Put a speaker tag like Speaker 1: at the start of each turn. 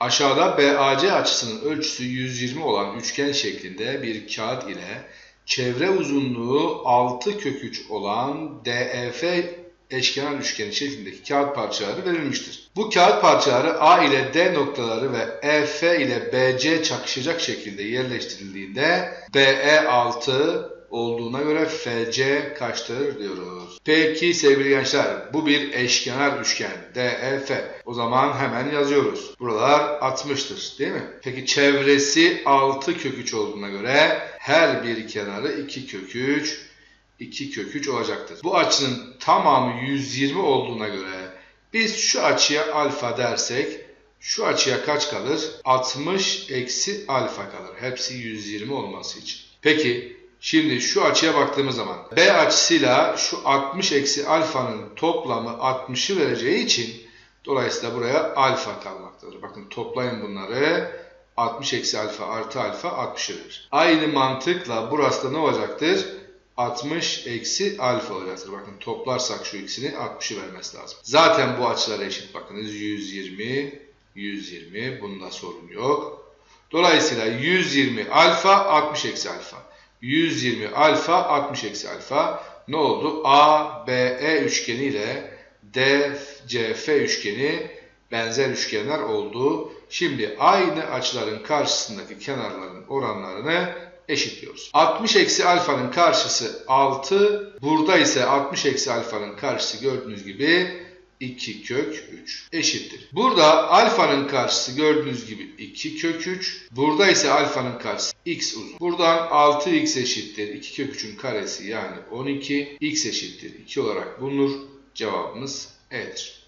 Speaker 1: Aşağıda BAC açısının ölçüsü 120 olan üçgen şeklinde bir kağıt ile çevre uzunluğu 6 kök 3 olan DEF eşkenar üçgeni şeklindeki kağıt parçaları verilmiştir. Bu kağıt parçaları A ile D noktaları ve EF ile BC çakışacak şekilde yerleştirildiğinde BE 6 olduğuna göre FC kaçtır diyoruz. Peki sevgili gençler bu bir eşkenar üçgen DEF. O zaman hemen yazıyoruz. Buralar 60'tır değil mi? Peki çevresi 6 kök 3 olduğuna göre her bir kenarı 2 kök 3 2 kök 3 olacaktır. Bu açının tamamı 120 olduğuna göre biz şu açıya alfa dersek şu açıya kaç kalır? 60 eksi alfa kalır. Hepsi 120 olması için. Peki şimdi şu açıya baktığımız zaman B açısıyla şu 60 eksi alfanın toplamı 60'ı vereceği için dolayısıyla buraya alfa kalmaktadır. Bakın toplayın bunları. 60 eksi alfa artı alfa 60'ı verir. Aynı mantıkla burası da ne olacaktır? 60 eksi alfa olacaktır. Bakın toplarsak şu ikisini 60'ı vermesi lazım. Zaten bu açılar eşit. Bakınız 120, 120. Bunda sorun yok. Dolayısıyla 120 alfa 60 eksi alfa. 120 alfa 60 eksi alfa. Ne oldu? A, B, E üçgeni ile D, C, F üçgeni benzer üçgenler oldu. Şimdi aynı açıların karşısındaki kenarların oranlarını eşitliyoruz. 60 eksi alfanın karşısı 6. Burada ise 60 eksi alfanın karşısı gördüğünüz gibi 2 kök 3 eşittir. Burada alfanın karşısı gördüğünüz gibi 2 kök 3. Burada ise alfanın karşısı x uzun. Buradan 6x eşittir 2 kök 3'ün karesi yani 12. x eşittir 2 olarak bulunur. Cevabımız E'dir.